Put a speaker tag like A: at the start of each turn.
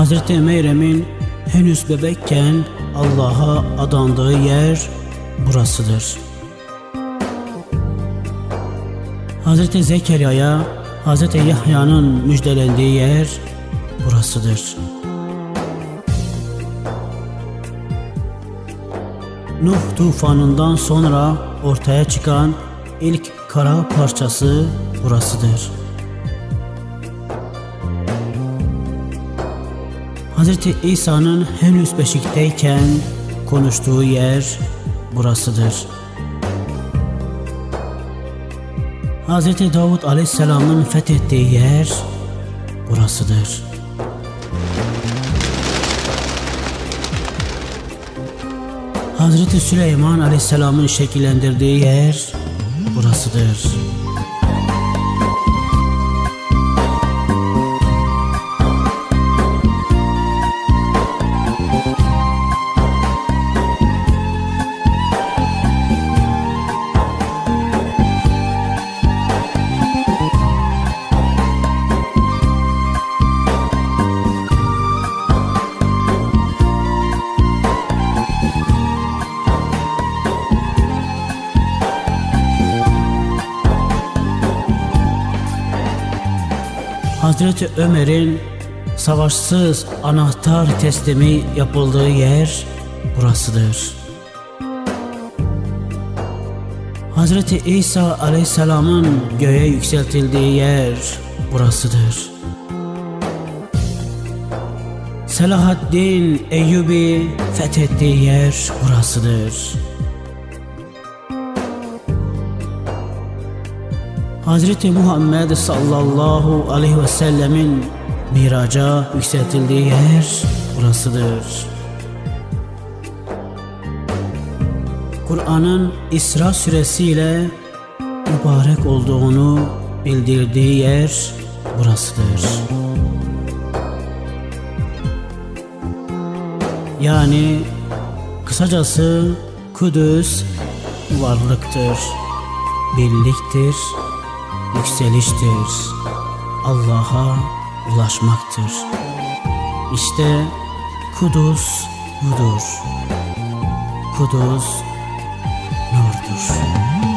A: Hazreti Meryem'in henüz bebekken Allah'a adandığı yer burasıdır. Hazreti Zekeriya'ya Hazreti Yahya'nın müjdelendiği yer burasıdır. Nuh tufanından sonra ortaya çıkan ilk kara parçası burasıdır. Hazreti İsa'nın henüz beşikteyken konuştuğu yer burasıdır. Hazreti Davud Aleyhisselam'ın fethettiği yer burasıdır. Hazreti Süleyman Aleyhisselam'ın şekillendirdiği yer burasıdır. Hazreti Ömer'in savaşsız anahtar teslimi yapıldığı yer burasıdır. Hazreti İsa Aleyhisselam'ın göğe yükseltildiği yer burasıdır. Selahaddin Eyyubi fethettiği yer burasıdır. Hazreti Muhammed sallallahu aleyhi ve sellemin miraca yükseltildiği yer burasıdır. Kur'an'ın İsra suresiyle mübarek olduğunu bildirdiği yer burasıdır. Yani kısacası Kudüs varlıktır, birliktir, yükseliştir. Allah'a ulaşmaktır. İşte Kudüs budur. Kudüs nurdur.